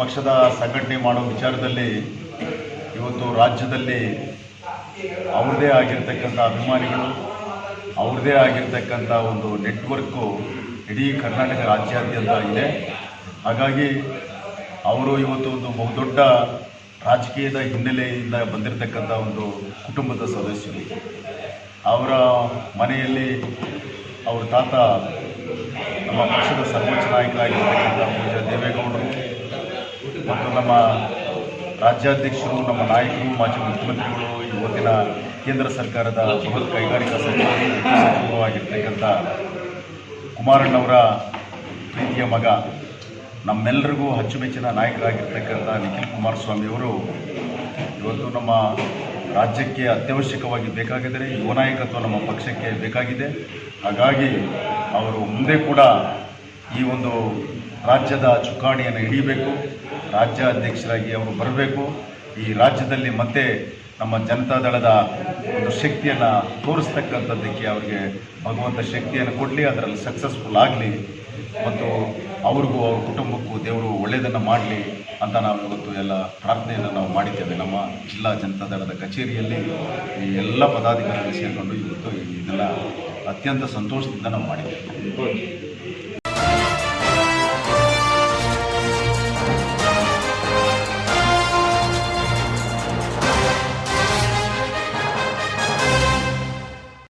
ಪಕ್ಷದ ಸಂಘಟನೆ ಮಾಡೋ ವಿಚಾರದಲ್ಲಿ ಇವತ್ತು ರಾಜ್ಯದಲ್ಲಿ ಅವ್ರದ್ದೇ ಆಗಿರ್ತಕ್ಕಂಥ ಅಭಿಮಾನಿಗಳು, ಅವ್ರದ್ದೇ ಆಗಿರ್ತಕ್ಕಂಥ ಒಂದು ನೆಟ್ವರ್ಕು ಇಡೀ ಕರ್ನಾಟಕ ರಾಜ್ಯಾದ್ಯಂತ ಇದೆ. ಹಾಗಾಗಿ ಅವರು ಇವತ್ತು ಒಂದು ಬಹುದೊಡ್ಡ ರಾಜಕೀಯದ ಹಿನ್ನೆಲೆಯಿಂದ ಬಂದಿರತಕ್ಕಂಥ ಒಂದು ಕುಟುಂಬದ ಸದಸ್ಯರು. ಅವರ ಮನೆಯಲ್ಲಿ ಅವರ ತಾತ ನಮ್ಮ ಪಕ್ಷದ ಸರ್ವೋಚ್ಚ ನಾಯಕರಾಗಿರ್ತಕ್ಕಂಥ ಪೂಜಾ ದೇವೇಗೌಡರು ಮತ್ತು ನಮ್ಮ ರಾಜ್ಯಾಧ್ಯಕ್ಷರು, ನಮ್ಮ ನಾಯಕರು, ಮಾಜಿ ಮುಖ್ಯಮಂತ್ರಿಗಳು ಇವತ್ತಿನ ಕೇಂದ್ರ ಸರ್ಕಾರದ ಬೃಹತ್ ಕೈಗಾರಿಕಾ ಸಚಿವರು ಆಗಿರ್ತಕ್ಕಂಥ ಕುಮಾರಣ್ಣವರ ಪ್ರೀತಿಯ ಮಗ, ನಮ್ಮೆಲ್ಲರಿಗೂ ಅಚ್ಚುಮೆಚ್ಚಿನ ನಾಯಕರಾಗಿರ್ತಕ್ಕಂಥ ನಿಖಿಲ್ ಕುಮಾರಸ್ವಾಮಿಯವರು, ಇವತ್ತು ನಮ್ಮ ರಾಜ್ಯಕ್ಕೆ ಅತ್ಯವಶ್ಯಕವಾಗಿ ಬೇಕಾಗಿದ್ದರೆ ಯುವ ನಾಯಕತ್ವ ನಮ್ಮ ಪಕ್ಷಕ್ಕೆ ಬೇಕಾಗಿದೆ. ಹಾಗಾಗಿ ಅವರು ಮುಂದೆ ಕೂಡ ಈ ಒಂದು ರಾಜ್ಯದ ಚುಕ್ಕಾಣಿಯನ್ನು ಹಿಡಿಯಬೇಕು ರಾಜ್ಯ ಅಧ್ಯಕ್ಷರಾಗಿ ಅವರು ಬರಬೇಕು. ಈ ರಾಜ್ಯದಲ್ಲಿ ಮತ್ತೆ ನಮ್ಮ ಜನತಾ ದಳದ ಒಂದು ಶಕ್ತಿಯನ್ನು ತೋರಿಸ್ತಕ್ಕಂಥದ್ದಕ್ಕೆ ಅವರಿಗೆ ಭಗವಂತ ಶಕ್ತಿಯನ್ನು ಕೊಡಲಿ, ಅದರಲ್ಲಿ ಸಕ್ಸಸ್ಫುಲ್ ಆಗಲಿ ಮತ್ತು ಅವ್ರಿಗೂ ಅವ್ರ ಕುಟುಂಬಕ್ಕೂ ದೇವರು ಒಳ್ಳೆಯದನ್ನು ಮಾಡಲಿ ಅಂತ ನಾವು ಇವತ್ತು ಎಲ್ಲ ಪ್ರಾರ್ಥನೆಯನ್ನು ನಾವು ಮಾಡಿದ್ದೇವೆ. ನಮ್ಮ ಜಿಲ್ಲಾ ಜನತಾ ದಳದ ಕಚೇರಿಯಲ್ಲಿ ಈ ಎಲ್ಲ ಪದಾಧಿಕಾರಿಗಳು ಸೇರಿಕೊಂಡು ಇವತ್ತು ಇದೆಲ್ಲ ಅತ್ಯಂತ ಸಂತೋಷದಿಂದ ನಾವು ಮಾಡಿದ್ದೇವೆ.